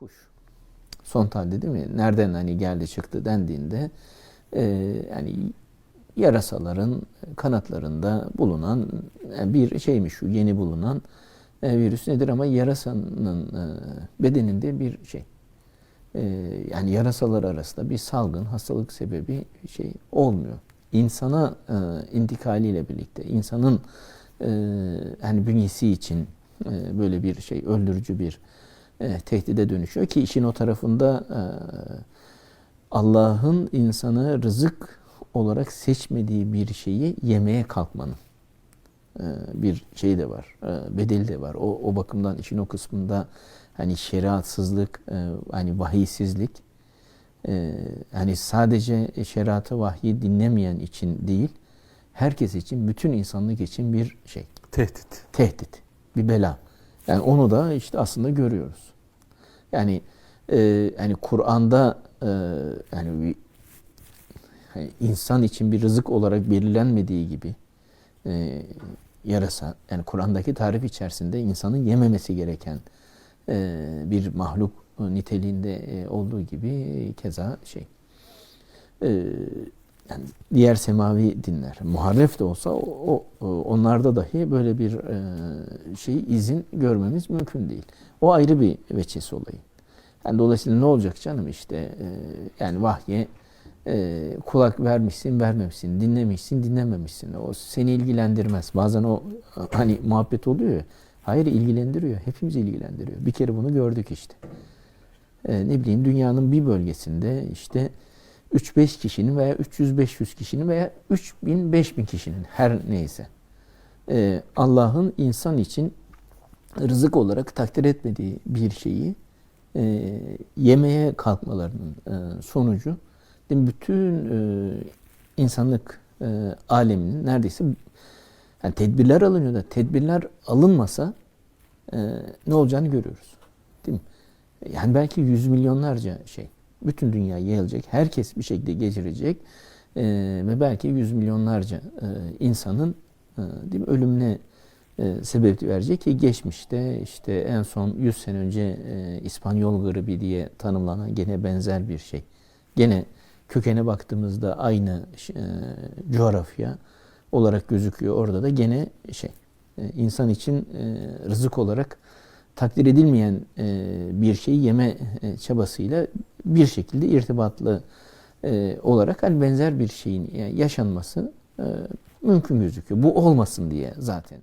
kuş. Son tahlilde değil mi? Nereden hani geldi çıktı dendiğinde e, yani yarasaların kanatlarında bulunan e, bir şeymiş şu yeni bulunan e, virüs nedir ama yarasanın e, bedeninde bir şey. Yani yarasalar arasında bir salgın hastalık sebebi şey olmuyor. İnsana intikaliyle birlikte insanın hani bünyesi için böyle bir şey öldürücü bir e, tehdide dönüşüyor ki işin o tarafında e, Allah'ın insanı rızık olarak seçmediği bir şeyi yemeye kalkmanın e, bir şey de var, e, bedeli de var. O, o bakımdan işin o kısmında hani şeriatsızlık, e, hani vahiysizlik, e, hani sadece şeriatı vahyi dinlemeyen için değil, herkes için, bütün insanlık için bir şey, Tehdit. tehdit, bir bela. Yani onu da işte aslında görüyoruz. Yani e, yani Kur'an'da e, yani bir, hani insan için bir rızık olarak belirlenmediği gibi e, yarasa yani Kur'an'daki tarif içerisinde insanın yememesi gereken e, bir mahluk niteliğinde e, olduğu gibi keza şey e, yani diğer semavi dinler muharref de olsa o, o onlarda dahi böyle bir e, şey izin görmemiz mümkün değil. O ayrı bir veçesi olayı. Yani dolayısıyla ne olacak canım işte e, yani vahye e, kulak vermişsin vermemişsin dinlemişsin dinlememişsin o seni ilgilendirmez. Bazen o hani muhabbet oluyor hayır ilgilendiriyor hepimizi ilgilendiriyor. Bir kere bunu gördük işte. E, ne bileyim dünyanın bir bölgesinde işte 3-5 kişinin veya 300-500 kişinin veya 3000-5000 kişinin her neyse e, Allah'ın insan için rızık olarak takdir etmediği bir şeyi e, yemeye kalkmalarının e, sonucu bütün e, insanlık e, aleminin neredeyse yani tedbirler alınıyor da tedbirler alınmasa e, ne olacağını görüyoruz. Değil mi? Yani belki yüz milyonlarca şey bütün dünya yayılacak. Herkes bir şekilde geçirecek. E, ve belki yüz milyonlarca e, insanın e, değil mi, ölümüne e, sebep verecek ki geçmişte işte en son 100 sene önce e, İspanyol gribi diye tanımlanan gene benzer bir şey. Gene kökene baktığımızda aynı e, coğrafya olarak gözüküyor. Orada da gene şey e, insan için e, rızık olarak takdir edilmeyen e, bir şeyi yeme e, çabasıyla bir şekilde irtibatlı e, olarak hani benzer bir şeyin yaşanması mümkün gözüküyor. Bu olmasın diye zaten.